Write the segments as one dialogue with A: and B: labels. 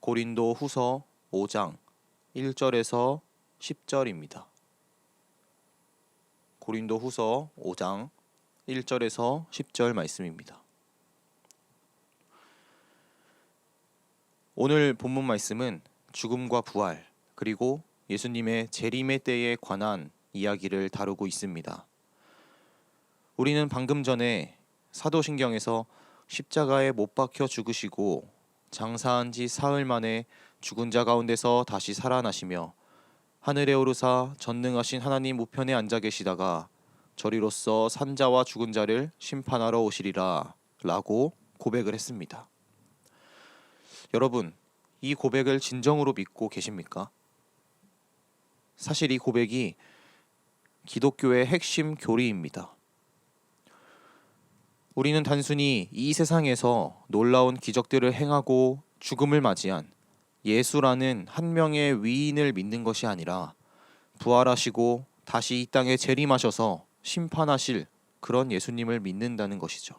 A: 고린도 후서 5장 1절에서 10절입니다. 고린도 후서 5장 1절에서 10절 말씀입니다. 오늘 본문 말씀은 죽음과 부활 그리고 예수님의 재림의 때에 관한 이야기를 다루고 있습니다. 우리는 방금 전에 사도신경에서 십자가에 못 박혀 죽으시고 장사한 지 사흘 만에 죽은 자 가운데서 다시 살아나시며 하늘에 오르사 전능하신 하나님 우편에 앉아 계시다가 저리로서 산자와 죽은 자를 심판하러 오시리라 라고 고백을 했습니다. 여러분, 이 고백을 진정으로 믿고 계십니까? 사실 이 고백이 기독교의 핵심 교리입니다. 우리는 단순히 이 세상에서 놀라운 기적들을 행하고 죽음을 맞이한 예수라는 한 명의 위인을 믿는 것이 아니라 부활하시고 다시 이 땅에 재림하셔서 심판하실 그런 예수님을 믿는다는 것이죠.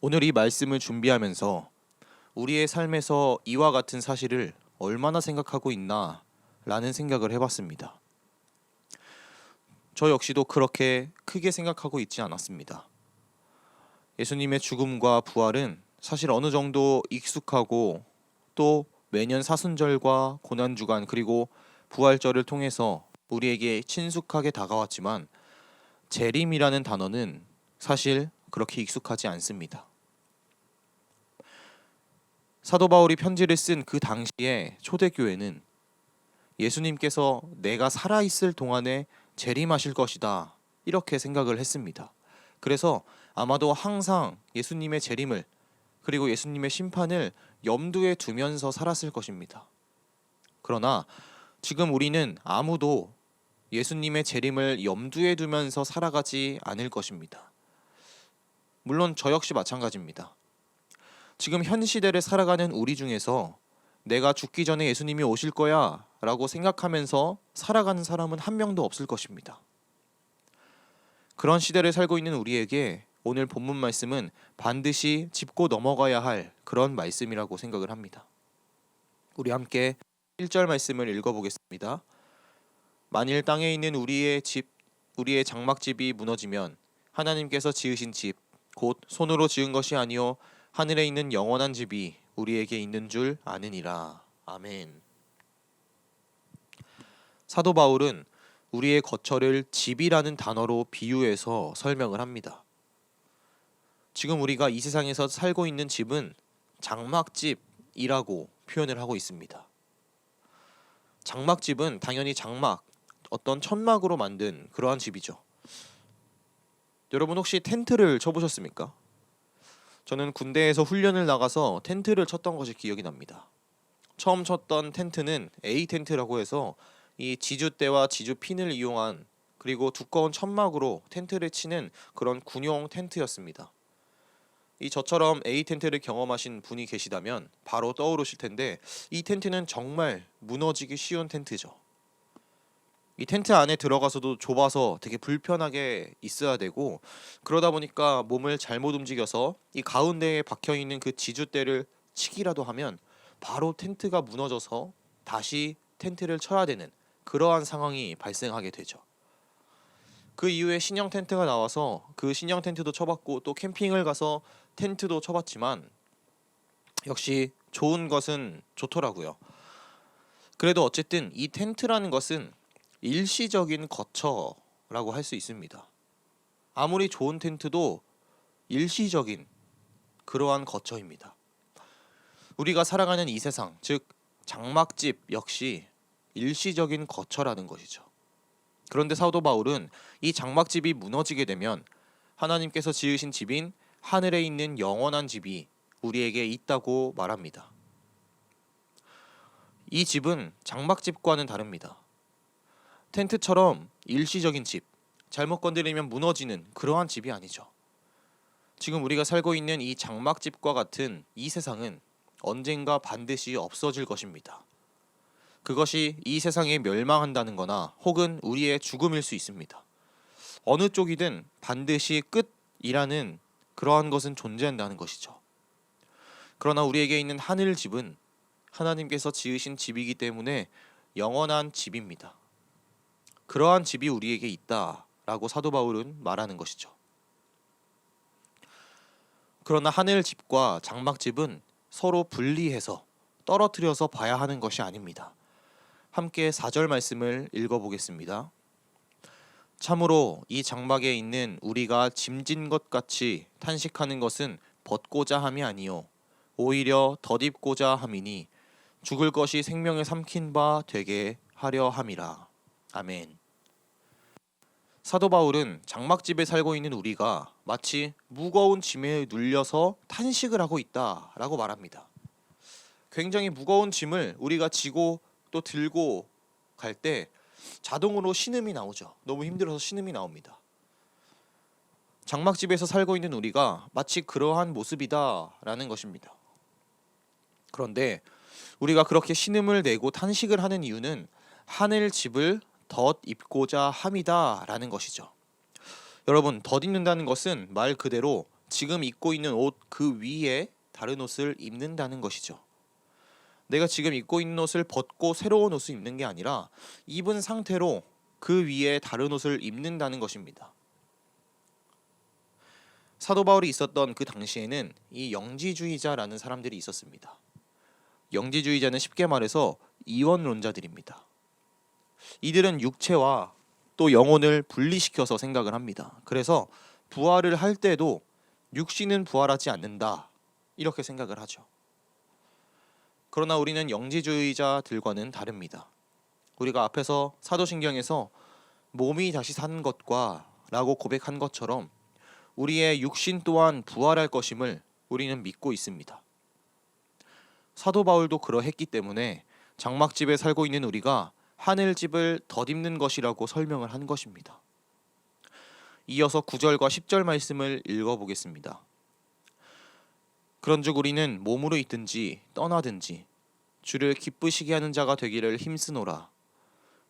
A: 오늘 이 말씀을 준비하면서 우리의 삶에서 이와 같은 사실을 얼마나 생각하고 있나 라는 생각을 해봤습니다. 저 역시도 그렇게 크게 생각하고 있지 않았습니다. 예수님의 죽음과 부활은 사실 어느 정도 익숙하고 또 매년 사순절과 고난주간 그리고 부활절을 통해서 우리에게 친숙하게 다가왔지만 재림이라는 단어는 사실 그렇게 익숙하지 않습니다. 사도 바울이 편지를 쓴 그 당시에 초대교회는 예수님께서 내가 살아 있을 동안에 재림하실 것이다. 이렇게 생각을 했습니다. 그래서 아마도 항상 예수님의 재림을 그리고 예수님의 심판을 염두에 두면서 살았을 것입니다. 그러나 지금 우리는 아무도 예수님의 재림을 염두에 두면서 살아가지 않을 것입니다. 물론 저 역시 마찬가지입니다. 지금 현 시대를 살아가는 우리 중에서 내가 죽기 전에 예수님이 오실 거야 라고 생각하면서 살아가는 사람은 한 명도 없을 것입니다. 그런 시대를 살고 있는 우리에게 오늘 본문 말씀은 반드시 짚고 넘어가야 할 그런 말씀이라고 생각을 합니다. 우리 함께 1절 말씀을 읽어보겠습니다. 만일 땅에 있는 우리의 집, 우리의 장막집이 무너지면 하나님께서 지으신 집, 곧 손으로 지은 것이 아니요 하늘에 있는 영원한 집이 우리에게 있는 줄 아느니라. 아멘. 사도 바울은 우리의 거처를 집이라는 단어로 비유해서 설명을 합니다. 지금 우리가 이 세상에서 살고 있는 집은 장막집이라고 표현을 하고 있습니다. 장막집은 당연히 장막, 어떤 천막으로 만든 그러한 집이죠. 여러분 혹시 텐트를 쳐보셨습니까? 저는 군대에서 훈련을 나가서 텐트를 쳤던 것이 기억이 납니다. 처음 쳤던 텐트는 A 텐트라고 해서 이 지주대와 지주 핀을 이용한 그리고 두꺼운 천막으로 텐트를 치는 그런 군용 텐트였습니다. 이 저처럼 A 텐트를 경험하신 분이 계시다면 바로 떠오르실 텐데 이 텐트는 정말 무너지기 쉬운 텐트죠. 이 텐트 안에 들어가서도 좁아서 되게 불편하게 있어야 되고 그러다 보니까 몸을 잘못 움직여서 이 가운데에 박혀 있는 그 지주대를 치기라도 하면 바로 텐트가 무너져서 다시 텐트를 쳐야 되는 그러한 상황이 발생하게 되죠. 그 이후에 신형 텐트가 나와서 그 신형 텐트도 쳐봤고 또 캠핑을 가서 텐트도 쳐봤지만 역시 좋은 것은 좋더라고요. 그래도 어쨌든 이 텐트라는 것은 일시적인 거처라고 할 수 있습니다. 아무리 좋은 텐트도 일시적인 그러한 거처입니다. 우리가 살아가는 이 세상, 즉 장막집 역시 일시적인 거처라는 것이죠. 그런데 사도 바울은 이 장막집이 무너지게 되면 하나님께서 지으신 집인 하늘에 있는 영원한 집이 우리에게 있다고 말합니다. 이 집은 장막집과는 다릅니다. 텐트처럼 일시적인 집, 잘못 건드리면 무너지는 그러한 집이 아니죠. 지금 우리가 살고 있는 이 장막집과 같은 이 세상은 언젠가 반드시 없어질 것입니다. 그것이 이 세상에 멸망한다는 거나 혹은 우리의 죽음일 수 있습니다. 어느 쪽이든 반드시 끝이라는 그러한 것은 존재한다는 것이죠. 그러나 우리에게 있는 하늘 집은 하나님께서 지으신 집이기 때문에 영원한 집입니다. 그러한 집이 우리에게 있다라고 사도 바울은 말하는 것이죠. 그러나 하늘 집과 장막 집은 서로 분리해서 떨어뜨려서 봐야 하는 것이 아닙니다. 함께 4절 말씀을 읽어 보겠습니다. 참으로 이 장막에 있는 우리가 짐진 것 같이 탄식하는 것은 벗고자 함이 아니요 오히려 덧입고자 함이니 죽을 것이 생명을 삼킨 바 되게 하려 함이라. 아멘. 사도 바울은 장막집에 살고 있는 우리가 마치 무거운 짐에 눌려서 탄식을 하고 있다라고 말합니다. 굉장히 무거운 짐을 우리가 지고 또 들고 갈 때 자동으로 신음이 나오죠. 너무 힘들어서 신음이 나옵니다. 장막집에서 살고 있는 우리가 마치 그러한 모습이다라는 것입니다. 그런데 우리가 그렇게 신음을 내고 탄식을 하는 이유는 하늘 집을 덧 입고자 함이다라는 것이죠. 여러분, 덧 입는다는 것은 말 그대로 지금 입고 있는 옷 그 위에 다른 옷을 입는다는 것이죠. 내가 지금 입고 있는 옷을 벗고 새로운 옷을 입는 게 아니라 입은 상태로 그 위에 다른 옷을 입는다는 것입니다. 사도 바울이 있었던 그 당시에는 이 영지주의자라는 사람들이 있었습니다. 영지주의자는 쉽게 말해서 이원론자들입니다. 이들은 육체와 또 영혼을 분리시켜서 생각을 합니다. 그래서 부활을 할 때도 육신은 부활하지 않는다. 이렇게 생각을 하죠. 그러나 우리는 영지주의자들과는 다릅니다. 우리가 앞에서 사도신경에서 몸이 다시 사는 것과 라고 고백한 것처럼 우리의 육신 또한 부활할 것임을 우리는 믿고 있습니다. 사도 바울도 그러했기 때문에 장막집에 살고 있는 우리가 하늘집을 덧입는 것이라고 설명을 한 것입니다. 이어서 9절과 10절 말씀을 읽어 보겠습니다. 그런즉 우리는 몸으로 있든지 떠나든지 주를 기쁘시게 하는 자가 되기를 힘쓰노라.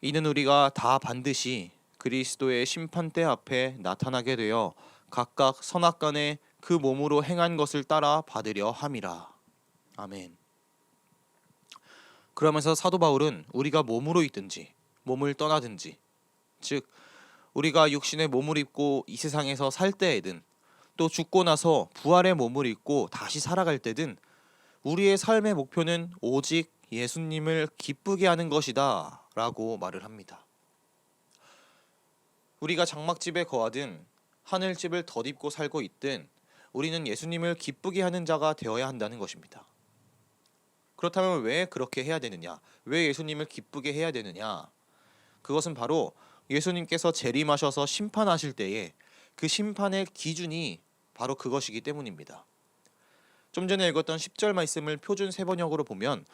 A: 이는 우리가 다 반드시 그리스도의 심판대 앞에 나타나게 되어 각각 선악간에 그 몸으로 행한 것을 따라 받으려 함이라. 아멘. 그러면서 사도 바울은 우리가 몸으로 있든지 몸을 떠나든지 즉 우리가 육신의 몸을 입고 이 세상에서 살 때에든 또 죽고 나서 부활의 몸을 입고 다시 살아갈 때든 우리의 삶의 목표는 오직 예수님을 기쁘게 하는 것이다 라고 말을 합니다. 우리가 장막집에 거하든 하늘집을 덧입고 살고 있든 우리는 예수님을 기쁘게 하는 자가 되어야 한다는 것입니다. 그렇다면 왜 그렇게 해야 되느냐? 왜 예수님을 기쁘게 해야 되느냐? 그것은 바로 예수님께서 재림하셔서 심판하실 때에 그 심판의 기준이 바로 그것이기 때문입니다. 좀 전에 읽었던 10절 말씀을 표준 세번역으로 보면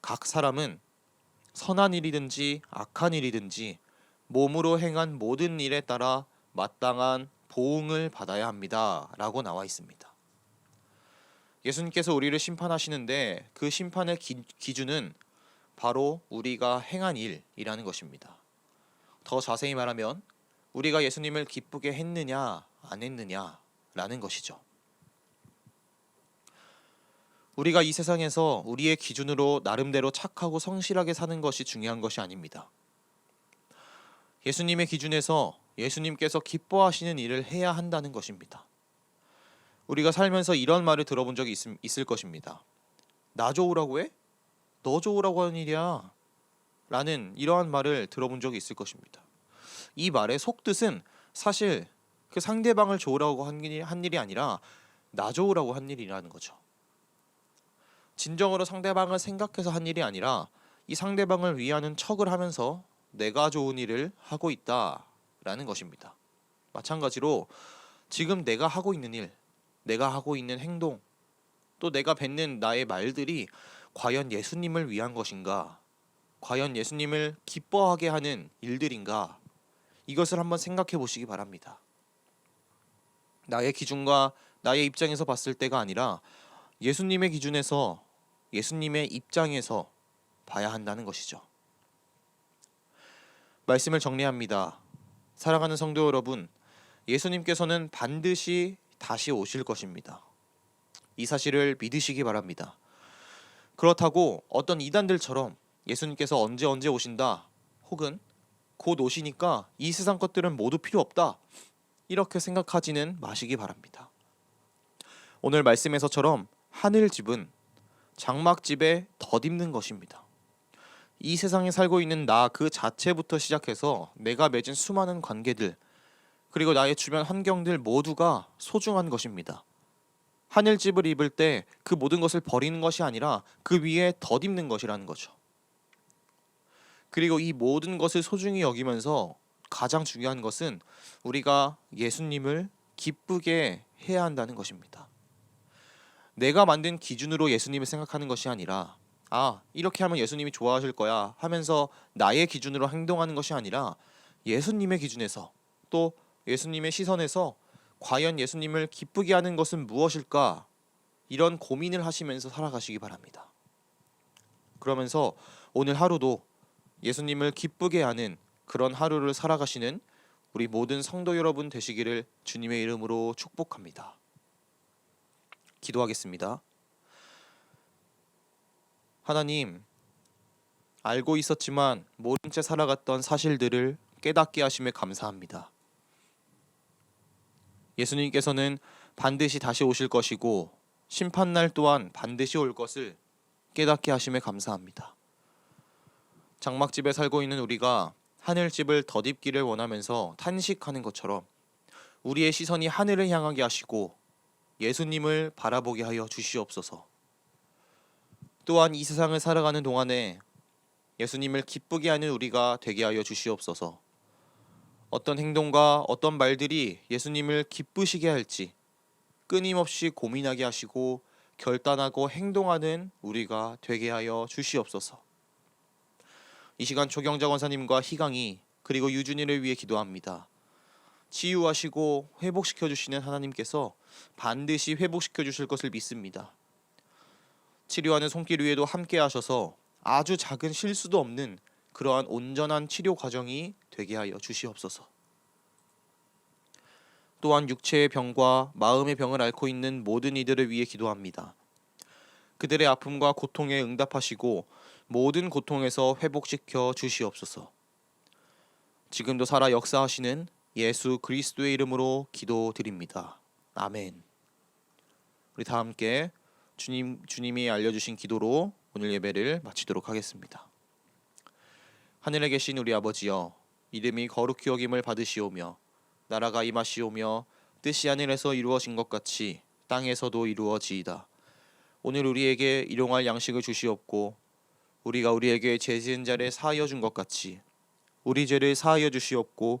A: 각 사람은 선한 일이든지 악한 일이든지 몸으로 행한 모든 일에 따라 마땅한 보응을 받아야 합니다라고 나와 있습니다. 예수님께서 우리를 심판하시는데 그 심판의 기, 기준은 바로 우리가 행한 일이라는 것입니다. 더 자세히 말하면 우리가 예수님을 기쁘게 했느냐 안 했느냐라는 것이죠. 우리가 이 세상에서 우리의 기준으로 나름대로 착하고 성실하게 사는 것이 중요한 것이 아닙니다. 예수님의 기준에서 예수님께서 기뻐하시는 일을 해야 한다는 것입니다. 우리가 살면서 이런 말을 들어본 적이 있, 있을 것입니다. 나 좋으라고 해? 너 좋으라고 하는 일이야. 라는 이러한 말을 들어본 적이 있을 것입니다. 이 말의 속뜻은 사실 그 상대방을 좋으라고 한 일이 아니라 나 좋으라고 한 일이라는 거죠. 진정으로 상대방을 생각해서 한 일이 아니라 이 상대방을 위하는 척을 하면서 내가 좋은 일을 하고 있다라는 것입니다. 마찬가지로 지금 내가 하고 있는 일, 내가 하고 있는 행동, 또 내가 뱉는 나의 말들이 과연 예수님을 위한 것인가? 과연 예수님을 기뻐하게 하는 일들인가? 이것을 한번 생각해 보시기 바랍니다. 나의 기준과 나의 입장에서 봤을 때가 아니라 예수님의 기준에서 예수님의 입장에서 봐야 한다는 것이죠. 말씀을 정리합니다. 사랑하는 성도 여러분, 예수님께서는 반드시 다시 오실 것입니다. 이 사실을 믿으시기 바랍니다. 그렇다고 어떤 이단들처럼 예수님께서 언제 언제 오신다 혹은 곧 오시니까 이 세상 것들은 모두 필요 없다 이렇게 생각하지는 마시기 바랍니다. 오늘 말씀에서처럼 하늘 집은 장막집에 덧입는 것입니다. 이 세상에 살고 있는 나 그 자체부터 시작해서 내가 맺은 수많은 관계들 그리고 나의 주변 환경들 모두가 소중한 것입니다. 하늘집을 입을 때 그 모든 것을 버리는 것이 아니라 그 위에 덧입는 것이라는 거죠. 그리고 이 모든 것을 소중히 여기면서 가장 중요한 것은 우리가 예수님을 기쁘게 해야 한다는 것입니다. 내가 만든 기준으로 예수님을 생각하는 것이 아니라 아, 이렇게 하면 예수님이 좋아하실 거야 하면서 나의 기준으로 행동하는 것이 아니라 예수님의 기준에서 또 예수님의 시선에서 과연 예수님을 기쁘게 하는 것은 무엇일까? 이런 고민을 하시면서 살아가시기 바랍니다. 그러면서 오늘 하루도 예수님을 기쁘게 하는 그런 하루를 살아가시는 우리 모든 성도 여러분 되시기를 주님의 이름으로 축복합니다. 기도하겠습니다. 하나님, 알고 있었지만 모른 채 살아갔던 사실들을 깨닫게 하심에 감사합니다. 예수님께서는 반드시 다시 오실 것이고 심판날 또한 반드시 올 것을 깨닫게 하심에 감사합니다. 장막집에 살고 있는 우리가 하늘집을 덧입기를 원하면서 탄식하는 것처럼 우리의 시선이 하늘을 향하게 하시고 예수님을 바라보게 하여 주시옵소서. 또한 이 세상을 살아가는 동안에 예수님을 기쁘게 하는 우리가 되게 하여 주시옵소서. 어떤 행동과 어떤 말들이 예수님을 기쁘시게 할지 끊임없이 고민하게 하시고 결단하고 행동하는 우리가 되게 하여 주시옵소서. 이 시간 조경자 권사님과 희강이 그리고 유준이를 위해 기도합니다. 치유하시고 회복시켜 주시는 하나님께서 반드시 회복시켜 주실 것을 믿습니다. 치료하는 손길 위에도 함께 하셔서 아주 작은 실수도 없는 그러한 온전한 치료 과정이 되게 하여 주시옵소서. 또한 육체의 병과 마음의 병을 앓고 있는 모든 이들을 위해 기도합니다. 그들의 아픔과 고통에 응답하시고 모든 고통에서 회복시켜 주시옵소서. 지금도 살아 역사하시는 예수 그리스도의 이름으로 기도드립니다. 아멘. 우리 다 함께 주님 주님이 알려주신 기도로 오늘 예배를 마치도록 하겠습니다. 하늘에 계신 우리 아버지여 이름이 거룩히 여김을 받으시오며 나라가 임하시오며 뜻이 하늘에서 이루어진 것 같이 땅에서도 이루어지이다. 오늘 우리에게 일용할 양식을 주시옵고 우리가 우리에게 죄 지은 자를 사하여 준 것 같이 우리 죄를 사하여 주시옵고